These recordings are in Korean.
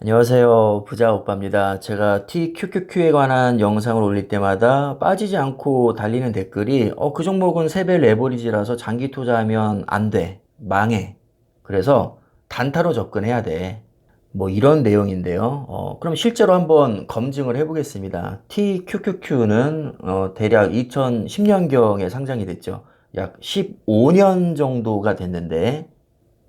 안녕하세요. 부자 오빠입니다. 제가 TQQQ에 관한 영상을 올릴 때마다 빠지지 않고 달리는 댓글이 어, 그 종목은 세배 레버리지라서 장기 투자하면 안 돼. 망해. 그래서 단타로 접근해야 돼. 뭐 이런 내용인데요. 어, 그럼 실제로 한번 검증을 해보겠습니다. TQQQ는 어, 대략 2010년경에 상장이 됐죠. 약 15년 정도가 됐는데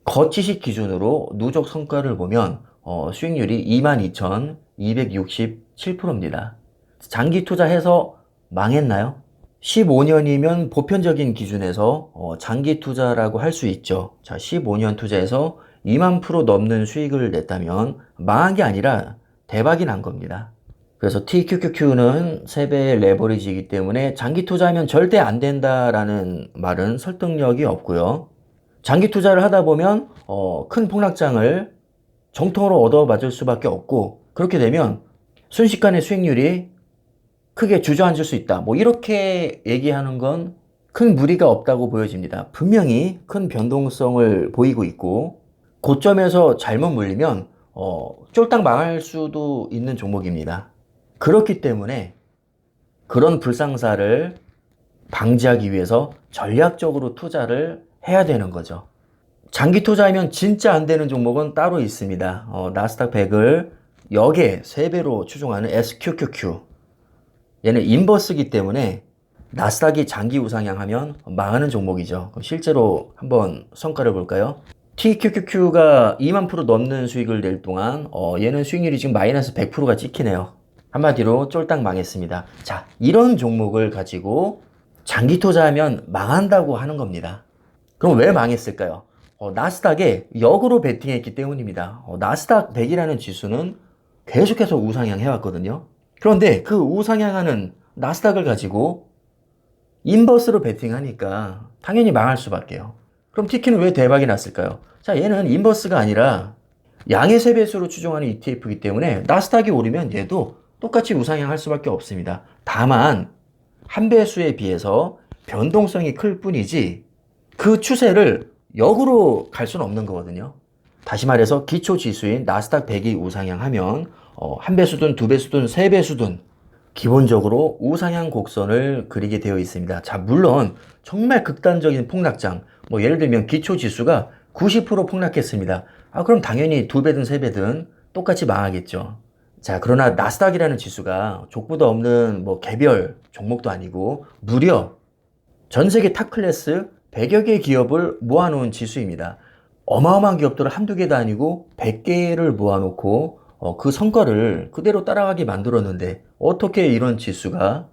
거치식 기준으로 누적 성과를 보면 어, 수익률이 22,267%입니다. 장기 투자해서 망했나요? 15년이면 보편적인 기준에서 어, 장기 투자라고 할 수 있죠. 자, 15년 투자해서 2만 프로 넘는 수익을 냈다면 망한 게 아니라 대박이 난 겁니다. 그래서 TQQQ는 3배의 레버리지이기 때문에 장기 투자하면 절대 안 된다라는 말은 설득력이 없고요. 장기 투자를 하다 보면 어, 큰 폭락장을 정통으로 얻어맞을 수밖에 없고 그렇게 되면 순식간에 수익률이 크게 주저앉을 수 있다. 뭐 이렇게 얘기하는 건 큰 무리가 없다고 보여집니다. 분명히 큰 변동성을 보이고 있고 고점에서 잘못 물리면 어, 쫄딱 망할 수도 있는 종목입니다. 그렇기 때문에 그런 불상사를 방지하기 위해서 전략적으로 투자를 해야 되는 거죠. 장기 투자하면 진짜 안 되는 종목은 따로 있습니다. 어, 나스닥 100을 역에 3배로 추종하는 SQQQ. 얘는 인버스기 때문에 나스닥이 장기 우상향하면 망하는 종목이죠. 실제로 한번 성과를 볼까요? TQQQ가 2만 프로 넘는 수익을 낼 동안 어, 얘는 수익률이 지금 마이너스 100%가 찍히네요. 한마디로 쫄딱 망했습니다. 자, 이런 종목을 가지고 장기 투자하면 망한다고 하는 겁니다. 그럼 왜 망했을까요? 어, 나스닥에 역으로 베팅했기 때문입니다. 어, 나스닥 100이라는 지수는 계속해서 우상향 해왔거든요. 그런데 그 우상향하는 나스닥을 가지고 인버스로 베팅하니까 당연히 망할 수밖에요. 그럼 티키는 왜 대박이 났을까요? 자, 얘는 인버스가 아니라 양의 세배수로 추종하는 ETF이기 때문에 나스닥이 오르면 얘도 똑같이 우상향할 수밖에 없습니다. 다만 한 배수에 비해서 변동성이 클 뿐이지 그 추세를 역으로 갈 수는 없는 거거든요. 다시 말해서 기초 지수인 나스닥 100이 우상향하면 어, 한 배수든 두 배수든 세 배수든 기본적으로 우상향 곡선을 그리게 되어 있습니다. 자, 물론 정말 극단적인 폭락장, 뭐 예를 들면 기초 지수가 90% 폭락했습니다. 아, 그럼 당연히 두 배든 세 배든 똑같이 망하겠죠. 자, 그러나 나스닥이라는 지수가 족보도 없는 뭐 개별 종목도 아니고 무려 전 세계 탑 클래스 100여 개 기업을 모아놓은 지수입니다. 어마어마한 기업들을 한두 개도 아니고 100개를 모아놓고 어, 그 성과를 그대로 따라가게 만들었는데 어떻게 이런 지수가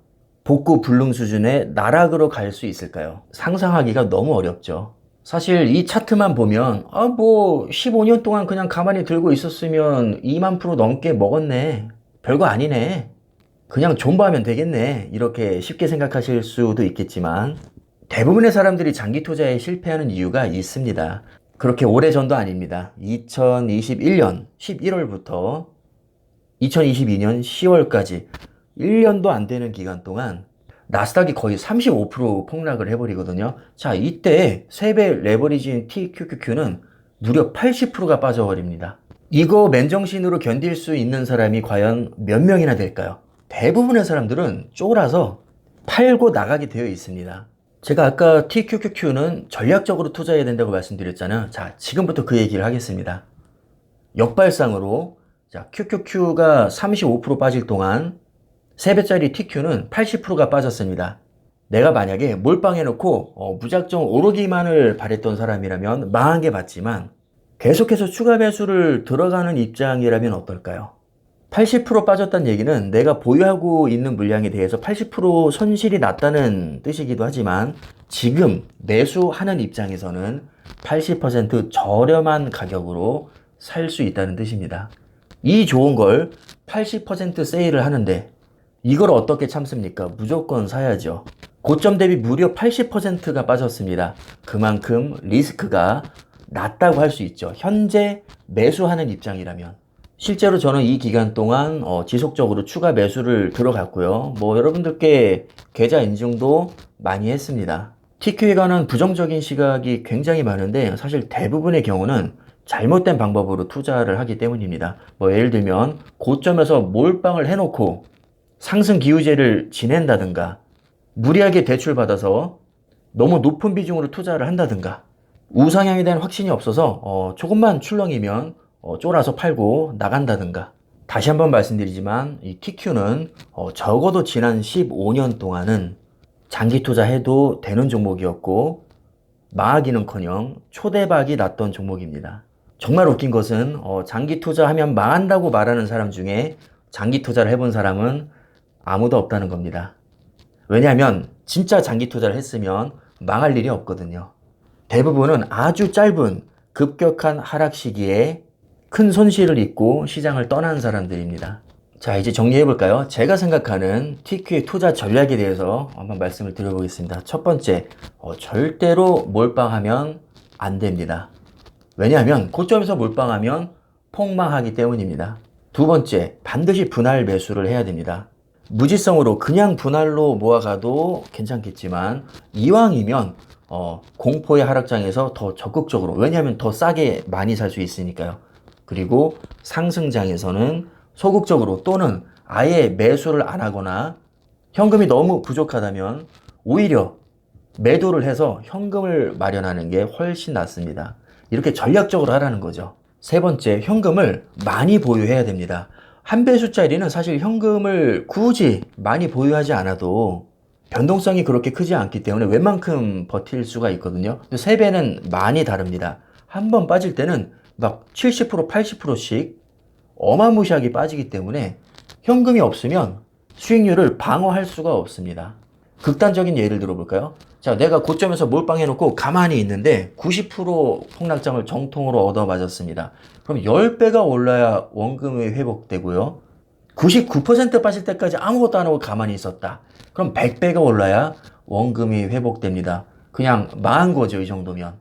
복구 불능 수준의 나락으로 갈 수 있을까요? 상상하기가 너무 어렵죠. 사실 이 차트만 보면 아 뭐 15년 동안 그냥 가만히 들고 있었으면 2만 프로 넘게 먹었네. 별거 아니네. 그냥 존버하면 되겠네. 이렇게 쉽게 생각하실 수도 있겠지만 대부분의 사람들이 장기 투자에 실패하는 이유가 있습니다. 그렇게 오래 전도 아닙니다. 2021년 11월부터 2022년 10월까지 1년도 안 되는 기간 동안 나스닥이 거의 35% 폭락을 해버리거든요. 자, 이때 3배 레버리지인 TQQQ는 무려 80%가 빠져버립니다. 이거 맨정신으로 견딜 수 있는 사람이 과연 몇 명이나 될까요? 대부분의 사람들은 쫄아서 팔고 나가게 되어 있습니다. 제가 아까 TQQQ는 전략적으로 투자해야 된다고 말씀드렸잖아요. 자, 지금부터 그 얘기를 하겠습니다. 역발상으로 자, QQQ가 35% 빠질 동안 3배짜리 TQ는 80%가 빠졌습니다. 내가 만약에 몰빵해놓고 어, 무작정 오르기만을 바랬던 사람이라면 망한 게 맞지만 계속해서 추가 매수를 들어가는 입장이라면 어떨까요? 80% 빠졌다는 얘기는 내가 보유하고 있는 물량에 대해서 80% 손실이 났다는 뜻이기도 하지만 지금 매수하는 입장에서는 80% 저렴한 가격으로 살 수 있다는 뜻입니다. 이 좋은 걸 80% 세일을 하는데 이걸 어떻게 참습니까? 무조건 사야죠. 고점 대비 무려 80%가 빠졌습니다. 그만큼 리스크가 낮다고 할 수 있죠. 현재 매수하는 입장이라면. 실제로 저는 이 기간 동안 어, 지속적으로 추가 매수를 들어갔고요. 뭐 여러분들께 계좌 인증도 많이 했습니다. TQ에 관한 부정적인 시각이 굉장히 많은데 사실 대부분의 경우는 잘못된 방법으로 투자를 하기 때문입니다. 뭐 예를 들면 고점에서 몰빵을 해놓고 상승 기우제를 지낸다든가 무리하게 대출 받아서 너무 높은 비중으로 투자를 한다든가 우상향에 대한 확신이 없어서 어, 조금만 출렁이면 어, 쫄아서 팔고 나간다든가 다시 한번 말씀드리지만 이 TQ는 어, 적어도 지난 15년 동안은 장기 투자해도 되는 종목이었고 망하기는커녕 초대박이 났던 종목입니다. 정말 웃긴 것은 어, 장기 투자하면 망한다고 말하는 사람 중에 장기 투자를 해본 사람은 아무도 없다는 겁니다. 왜냐하면 진짜 장기 투자를 했으면 망할 일이 없거든요. 대부분은 아주 짧은 급격한 하락 시기에 큰 손실을 입고 시장을 떠난 사람들입니다. 자, 이제 정리해 볼까요? 제가 생각하는 TQ의 투자 전략에 대해서 한번 말씀을 드려보겠습니다. 첫 번째, 어, 절대로 몰빵하면 안 됩니다. 왜냐하면 고점에서 몰빵하면 폭망하기 때문입니다. 두 번째, 반드시 분할 매수를 해야 됩니다. 무지성으로 그냥 분할로 모아가도 괜찮겠지만 이왕이면 어, 공포의 하락장에서 더 적극적으로 왜냐하면 더 싸게 많이 살 수 있으니까요. 그리고 상승장에서는 소극적으로 또는 아예 매수를 안 하거나 현금이 너무 부족하다면 오히려 매도를 해서 현금을 마련하는 게 훨씬 낫습니다. 이렇게 전략적으로 하라는 거죠. 세 번째, 현금을 많이 보유해야 됩니다. 한 배수짜리는 사실 현금을 굳이 많이 보유하지 않아도 변동성이 그렇게 크지 않기 때문에 웬만큼 버틸 수가 있거든요. 세 배는 많이 다릅니다. 한 번 빠질 때는 막 70%, 80%씩 어마무시하게 빠지기 때문에 현금이 없으면 수익률을 방어할 수가 없습니다. 극단적인 예를 들어볼까요? 자, 내가 고점에서 몰빵해놓고 가만히 있는데 90% 폭락장을 정통으로 얻어맞았습니다. 그럼 10배가 올라야 원금이 회복되고요. 99% 빠질 때까지 아무것도 안 하고 가만히 있었다. 그럼 100배가 올라야 원금이 회복됩니다. 그냥 망한 거죠, 이 정도면.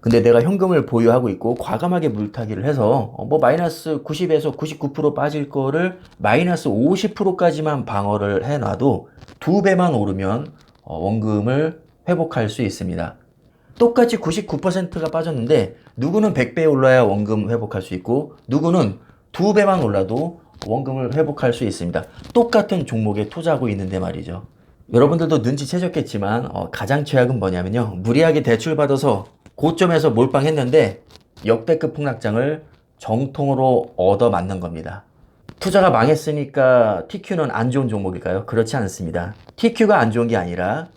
근데 내가 현금을 보유하고 있고 과감하게 물타기를 해서 어, 뭐 마이너스 90에서 99% 빠질 거를 마이너스 50%까지만 방어를 해놔도 두 배만 오르면 어, 원금을 회복할 수 있습니다. 똑같이 99%가 빠졌는데 누구는 100배 올라야 원금 회복할 수 있고 누구는 두 배만 올라도 원금을 회복할 수 있습니다. 똑같은 종목에 투자하고 있는데 말이죠. 여러분들도 눈치 채셨겠지만 어, 가장 최악은 뭐냐면요. 무리하게 대출받아서 고점에서 몰빵했는데 역대급 폭락장을 정통으로 얻어 맞는 겁니다. 투자가 망했으니까 TQ는 안 좋은 종목일까요? 그렇지 않습니다. TQ가 안 좋은 게 아니라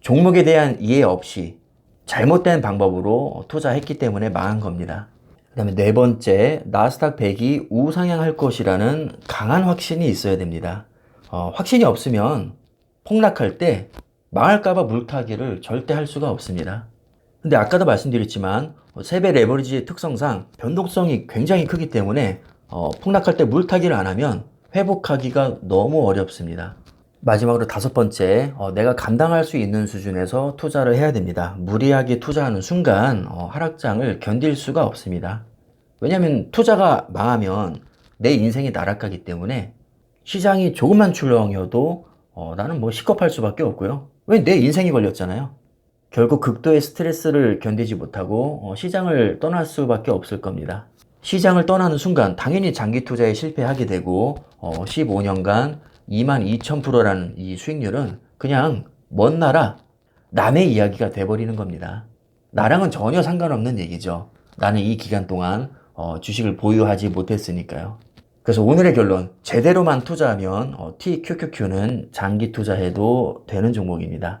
종목에 대한 이해 없이 잘못된 방법으로 투자했기 때문에 망한 겁니다. 그 다음에 네 번째, 나스닥 100이 우상향할 것이라는 강한 확신이 있어야 됩니다. 어, 확신이 없으면 폭락할 때 망할까봐 물타기를 절대 할 수가 없습니다. 근데 아까도 말씀드렸지만 세배 레버리지의 특성상 변동성이 굉장히 크기 때문에 어, 폭락할 때 물타기를 안 하면 회복하기가 너무 어렵습니다. 마지막으로 다섯 번째, 어, 내가 감당할 수 있는 수준에서 투자를 해야 됩니다. 무리하게 투자하는 순간 어, 하락장을 견딜 수가 없습니다. 왜냐하면 투자가 망하면 내 인생이 나락가기 때문에 시장이 조금만 출렁여도 어, 나는 뭐 시겁할 수밖에 없고요. 왜 내 인생이 걸렸잖아요. 결국 극도의 스트레스를 견디지 못하고 어, 시장을 떠날 수밖에 없을 겁니다. 시장을 떠나는 순간 당연히 장기 투자에 실패하게 되고 어, 15년간 22,000%라는 이 수익률은 그냥 먼 나라 남의 이야기가 돼버리는 겁니다. 나랑은 전혀 상관없는 얘기죠. 나는 이 기간 동안 어, 주식을 보유하지 못했으니까요. 그래서 오늘의 결론 제대로만 투자하면 어, TQQQ는 장기 투자해도 되는 종목입니다.